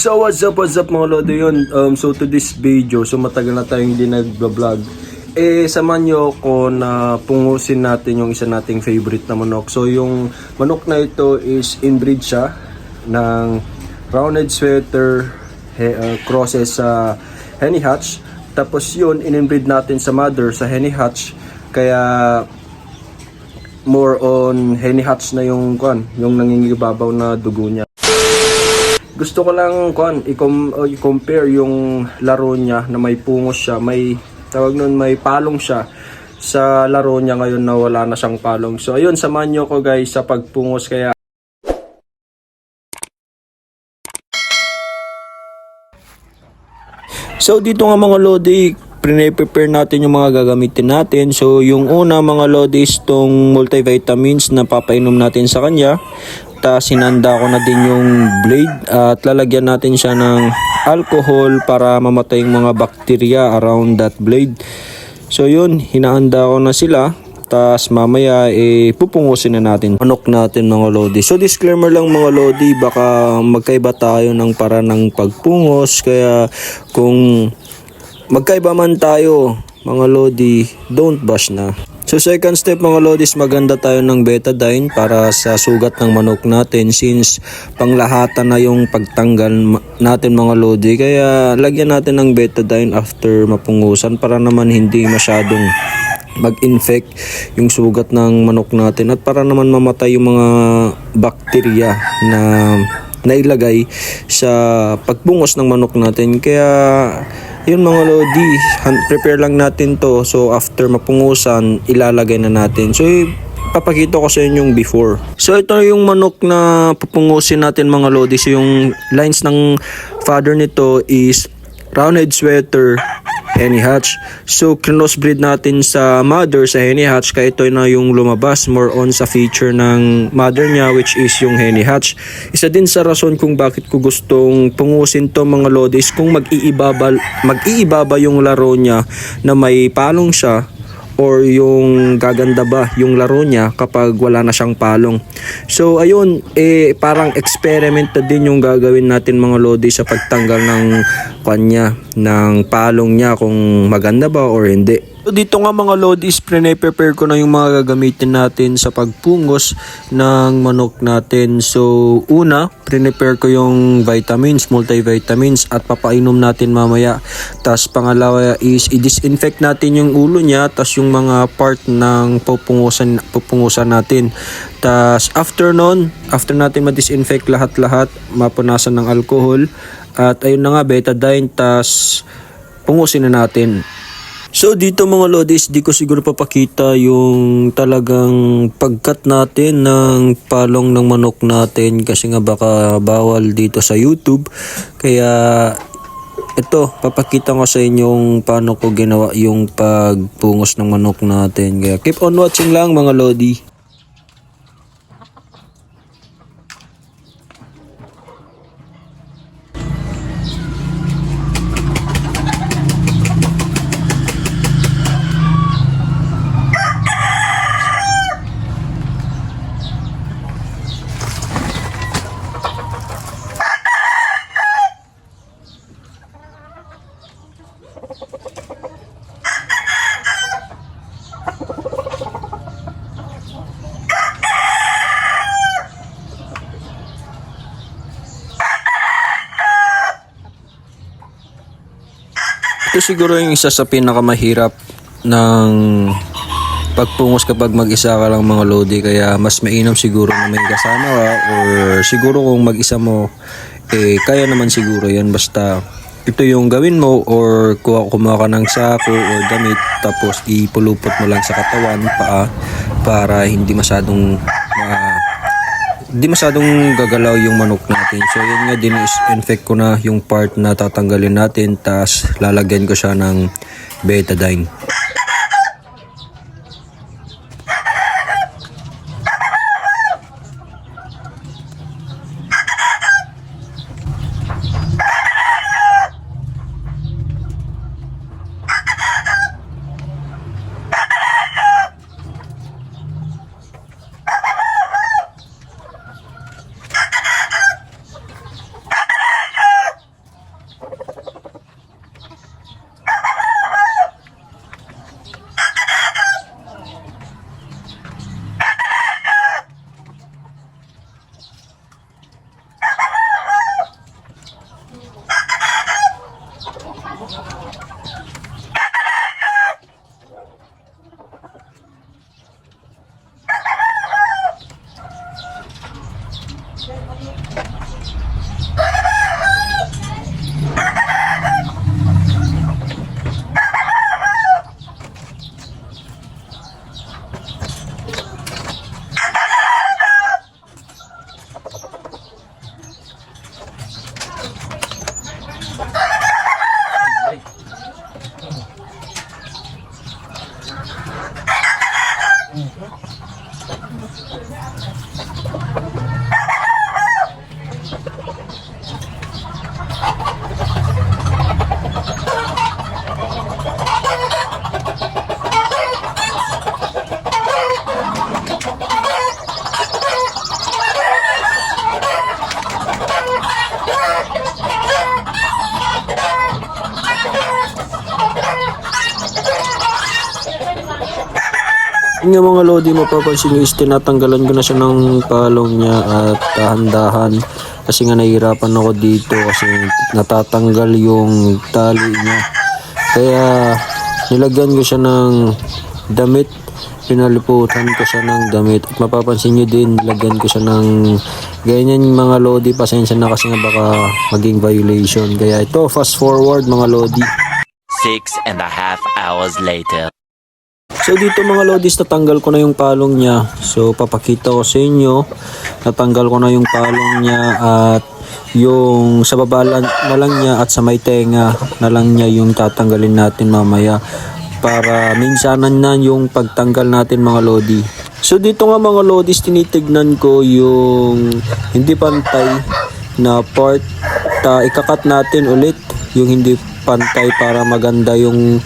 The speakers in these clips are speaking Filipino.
So what's up, what's up mga lodo yun? Um, so to this video, so matagal na tayong hindi nag-vlog. Eh, samahan nyo ako na pungusin natin yung isa nating favorite na manok. So yung manok na ito is inbreed siya ng rounded sweater he, uh, crosses sa henny hatch. Tapos yun, in-inbreed natin sa mother sa henny hatch. Kaya more on henny hatch na yung kwan, yung nangingibabaw na dugo niya. Gusto ko lang i-com- o, i-compare yung laro niya na may pungos siya, may tawag nun, may palong siya sa laro niya ngayon na wala na siyang palong. So ayun, samahan niyo ko guys sa pagpungos kaya So dito nga mga lodi, pre-prepare natin yung mga gagamitin natin. So yung una mga lodi is tong multivitamins na papainom natin sa kanya. Tapos sinanda ko na din yung blade at lalagyan natin siya ng alcohol para mamatay yung mga bakterya around that blade. So yun, hinahanda ko na sila. Tapos mamaya eh pupungusin na natin manok natin mga lodi. So disclaimer lang mga lodi, baka magkaiba tayo ng para ng pagpungos. Kaya kung magkaiba man tayo mga lodi, don't bash na. So second step mga lodis, maganda tayo ng betadine para sa sugat ng manok natin since panglahatan na yung pagtanggal natin mga lodi. Kaya lagyan natin ng betadine after mapungusan para naman hindi masyadong mag-infect yung sugat ng manok natin at para naman mamatay yung mga bakterya na nailagay sa pagpungos ng manok natin. Kaya yun mga lodi, prepare lang natin to. So after mapungusan, ilalagay na natin. So papakita ko sa inyo yung before. So ito yung manok na pupungusin natin mga lodi. So yung lines ng father nito is rounded sweater henny hatch. So, crossbreed natin sa mother sa henny hatch kaya ito na yung lumabas more on sa feature ng mother niya which is yung henny hatch. Isa din sa rason kung bakit ko gustong pungusin to mga lodis kung mag-iibaba, mag-iibaba yung laro niya na may palong siya or yung gaganda ba yung laro niya kapag wala na siyang palong. So ayun, eh parang experiment na din yung gagawin natin mga lodi sa pagtanggal ng kanya ng palong niya kung maganda ba or hindi. Dito nga mga lodis, pre-prepare ko na yung mga gagamitin natin sa pagpungos ng manok natin. So una, pre-prepare ko yung vitamins, multivitamins at papainom natin mamaya. Tapos pangalawa is i-disinfect natin yung ulo niya tapos yung mga part ng pupungusan, pupungusan natin. Tapos after nun, after natin ma-disinfect lahat-lahat, mapunasan ng alcohol at ayun na nga betadine tas pungusin na natin. So dito mga lodis, di ko siguro papakita yung talagang pagkat natin ng palong ng manok natin kasi nga baka bawal dito sa YouTube. Kaya ito, papakita ko sa inyong paano ko ginawa yung pagpungos ng manok natin. Kaya keep on watching lang mga lodi. Ito siguro yung isa sa pinakamahirap ng pagpungos kapag mag-isa ka lang mga lodi. Kaya mas mainam siguro na may kasama ka or siguro kung mag-isa mo eh kaya naman siguro yan basta ito yung gawin mo or kuha kumuha ka ng sako or damit tapos ipulupot mo lang sa katawan paa para hindi masyadong ma- hindi masyadong gagalaw yung manok natin. So yun nga din-infect ko na yung part na tatanggalin natin tas lalagyan ko siya ng betadine. Yung mga lodi, mapapansin nyo is tinatanggalan ko na siya ng palong niya at dahan-dahan. Kasi nga nahihirapan ako dito kasi natatanggal yung tali niya. Kaya nilagyan ko siya ng damit. Pinaliputan ko siya ng damit. At mapapansin nyo din, nilagyan ko siya ng ganyan mga lodi. Pasensya na kasi nga baka maging violation. Kaya ito, fast forward mga lodi. Six and a half hours later. So dito mga lodis, natanggal ko na yung palong niya. So papakita ko sa inyo, natanggal ko na yung palong niya at yung sa baba na lang niya at sa may tenga na lang niya yung tatanggalin natin mamaya para minsanan na yung pagtanggal natin mga lodi. So dito nga mga lodis, tinitignan ko yung hindi pantay na part. Ta, ikakat natin ulit yung hindi pantay para maganda yung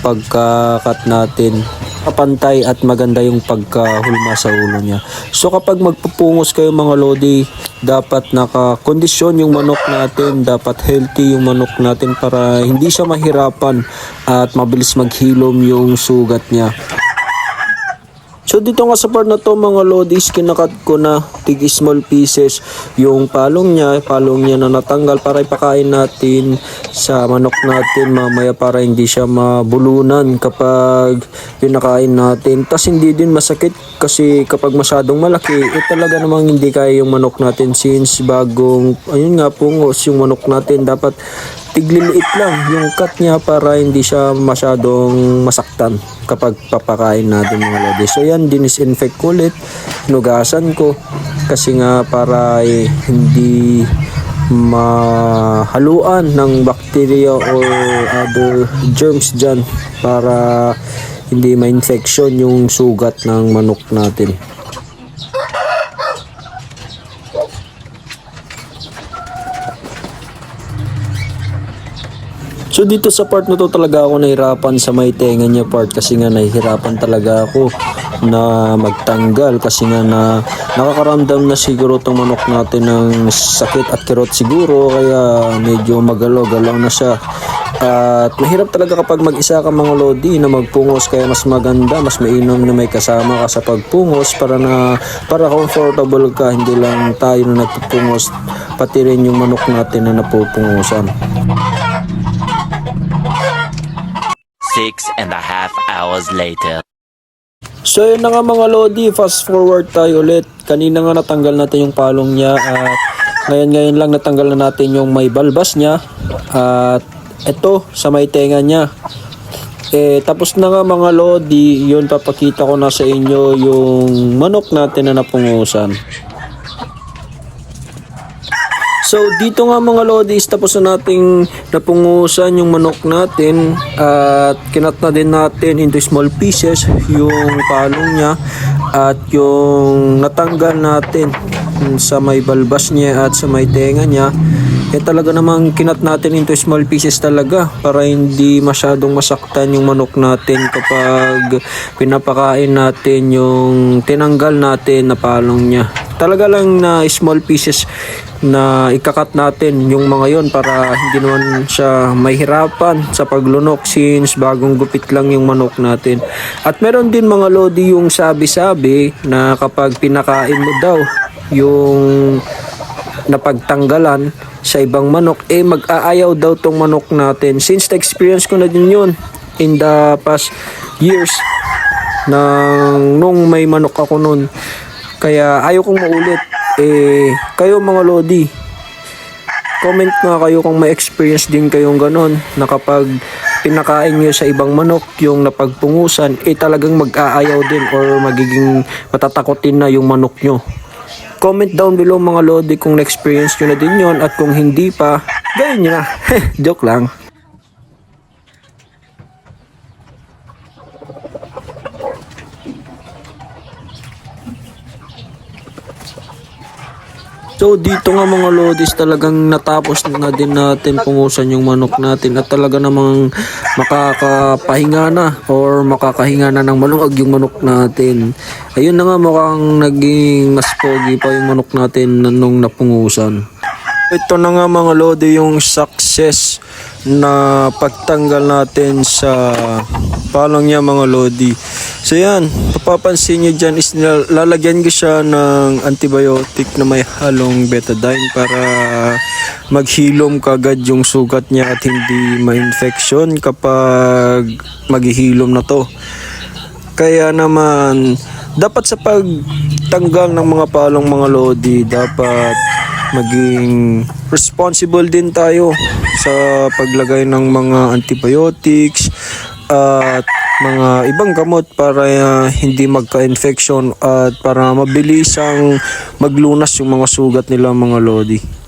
pagkakat natin kapantay at maganda yung pagkahulma sa ulo niya. So kapag magpupungos kayo mga lodi, dapat nakakondisyon yung manok natin, dapat healthy yung manok natin para hindi siya mahirapan at mabilis maghilom yung sugat niya. So dito nga sa part na to mga lodis, kinakat ko na tig small pieces yung palong niya, palong niya na natanggal para ipakain natin sa manok natin mamaya para hindi siya mabulunan kapag pinakain natin. Tas hindi din masakit kasi kapag masyadong malaki, eh talaga namang hindi kaya yung manok natin since bagong, ayun nga pungos yung manok natin dapat tigliliit lang yung cut niya para hindi siya masyadong masaktan kapag papakain natin mga lodi. So yan, dinisinfect ko ulit, hinugasan ko kasi nga para eh, hindi mahaluan ng bacteria or other germs dyan para hindi ma-infection yung sugat ng manok natin. So dito sa part na to talaga ako nahirapan sa may tenga niya part kasi nga nahihirapan talaga ako na magtanggal kasi nga na nakakaramdam na siguro tong manok natin ng sakit at kirot siguro kaya medyo magalaw-galaw na siya. At mahirap talaga kapag mag-isa ka mga lodi na magpungos kaya mas maganda, mas mainam na may kasama ka sa pagpungos para na para comfortable ka, hindi lang tayo na nagpupungos pati rin yung manok natin na napupungusan. Six and a half hours later. So yun na nga mga Lodi, fast forward tayo ulit. Kanina nga natanggal natin yung palong niya at ngayon ngayon lang natanggal na natin yung may balbas niya at ito sa may tenga niya. Eh, tapos na nga mga Lodi, yun papakita ko na sa inyo yung manok natin na napungusan. So dito nga mga lodis tapos na nating napungusan yung manok natin at kinat na din natin into small pieces yung palong niya at yung natanggal natin sa may balbas niya at sa may tenga niya eh talaga namang kinat natin into small pieces talaga para hindi masyadong masaktan yung manok natin kapag pinapakain natin yung tinanggal natin na palong niya talaga lang na small pieces na ikakat natin yung mga yon para hindi naman siya mahirapan sa paglunok since bagong gupit lang yung manok natin. At meron din mga lodi yung sabi-sabi na kapag pinakain mo daw yung napagtanggalan sa ibang manok, eh mag-aayaw daw tong manok natin. Since na-experience ko na din yun in the past years nang nung may manok ako nun. Kaya ayaw kong maulit. Eh, kayo mga lodi, comment nga kayo kung may experience din kayong ganon na kapag pinakain nyo sa ibang manok yung napagpungusan, eh talagang mag-aayaw din or magiging matatakotin na yung manok nyo. Comment down below mga lodi kung na-experience nyo na din yon at kung hindi pa, gawin nyo na. Joke lang. So dito nga mga lodis talagang natapos na din natin pungusan yung manok natin at talaga namang makakapahinga na or makakahinga na ng maluwag yung manok natin. Ayun na nga mukhang naging mas pogi pa yung manok natin na nung napungusan. Ito na nga mga lodi yung success na pagtanggal natin sa palong niya mga lodi. So yan, papapansin nyo dyan is lalagyan ko siya ng antibiotic na may halong betadine para maghilom kagad yung sugat niya at hindi ma-infection kapag maghihilom na to. Kaya naman, dapat sa pagtanggal ng mga palong mga lodi, dapat maging responsible din tayo sa paglagay ng mga antibiotics at mga ibang gamot para uh, hindi magka-infection at para mabilis ang maglunas yung mga sugat nila mga lodi.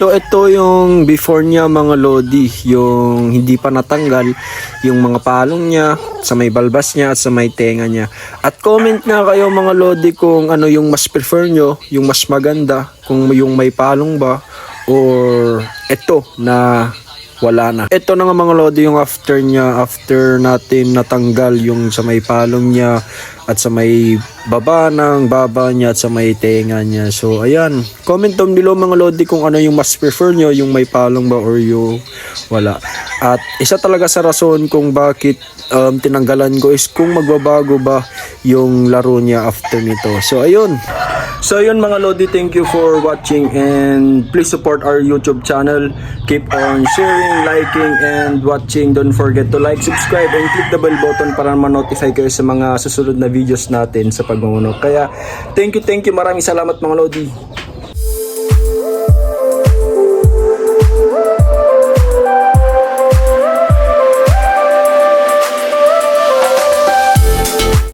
So ito yung before niya mga lodi, yung hindi pa natanggal, yung mga palong niya, sa may balbas niya at sa may tenga niya. At comment nga kayo mga lodi kung ano yung mas prefer nyo, yung mas maganda, kung yung may palong ba, or ito na wala na. Ito na nga mga lodi yung after niya, after natin natanggal yung sa may palong niya at sa may baba ng baba niya at sa may tenga niya. So ayan, comment down below mga lodi kung ano yung mas prefer nyo, yung may palong ba or yung wala. At isa talaga sa rason kung bakit um, tinanggalan ko is kung magbabago ba yung laro niya after nito. So ayun, So yun mga Lodi, thank you for watching and please support our YouTube channel. Keep on sharing, liking, and watching. Don't forget to like, subscribe, and click the bell button para ma-notify kayo sa mga susunod na videos natin sa pagmumuno. Kaya thank you, thank you. Maraming salamat mga Lodi.